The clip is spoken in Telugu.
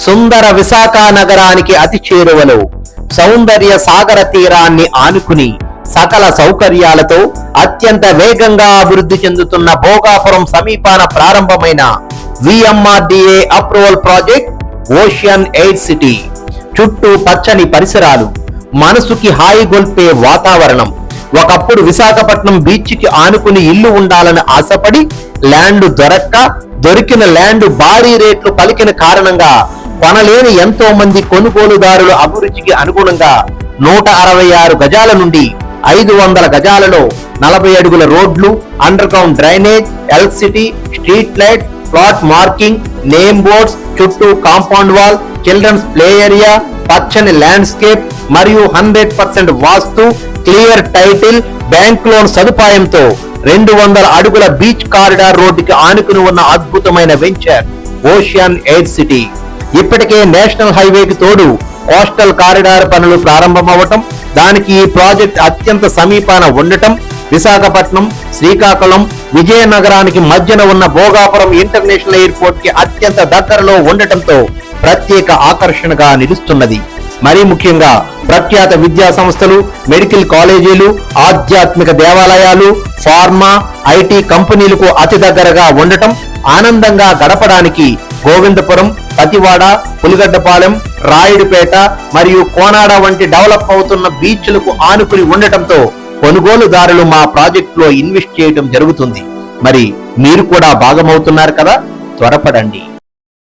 సుందర విశాఖ నగరానికి అతి చేరువలో సౌందర్య సాగర తీరాన్ని ఆనుకుని సకల సౌకర్యాలతో అత్యంత వేగంగా అభివృద్ధి చెందుతున్న భోగాపురం సమీపాన ప్రారంభమైన VMRDA approval project ocean air city చుట్టూ పచ్చని పరిసరాలు మనసుకి హాయిగొల్పే వాతావరణం. ఒకప్పుడు విశాఖపట్నం బీచ్కి ఆనుకుని ఇల్లు ఉండాలని ఆశపడి ల్యాండ్ దొరక్క దొరికిన ల్యాండ్ భారీ రేట్లు పలికిన కారణంగా కొనలేని ఎంతో మంది కొనుగోలుదారులు అభిరుచికి అనుగుణంగా నూట అరవై ఆరు గజాల నుండి ఐదు వందల గజాలలో నలభై అడుగుల రోడ్లు under ground drainage electricity street light plot marking name boards చుట్టూ compound wall children's play area పచ్చని ల్యాండ్స్కేప్ మరియు hundred percent vastu clear title bank loan సదుపాయంతో రెండు వందల అడుగుల బీచ్ కారిడార్ రోడ్డుకి ఆనుకుని ఉన్న అద్భుతమైన వెంచర్ ఓషియన్ ఎయిర్ సిటీ ఇప్పటికే నేషనల్ హైవేకి తోడు కోస్టల్ కారిడార్ పనులు ప్రారంభమవటం దానికి ఈ ప్రాజెక్ట్ అత్యంత సమీపాన ఉండటం విశాఖపట్నం శ్రీకాకుళం విజయనగరానికి మధ్యన ఉన్న భోగాపురం ఇంటర్నేషనల్ ఎయిర్పోర్ట్కి అత్యంత దగ్గరలో ఉండటంతో ప్రత్యేక ఆకర్షణగా నిలుస్తున్నది. మరీ ముఖ్యంగా ప్రఖ్యాత విద్యా సంస్థలు మెడికల్ కాలేజీలు ఆధ్యాత్మిక దేవాలయాలు ఫార్మా ఐటీ కంపెనీలకు అతి దగ్గరగా ఉండటం ఆనందంగా గడపడానికి గోవిందపురం పతివాడ పులిగడ్డపాలెం రాయుడిపేట మరియు కోనాడ వంటి డెవలప్ అవుతున్న బీచ్లకు ఆనుకుని ఉండటంతో కొనుగోలుదారులు మా ప్రాజెక్టులో ఇన్వెస్ట్ చేయడం జరుగుతుంది. మరి మీరు కూడా భాగమవుతున్నారు కదా? త్వరపడండి.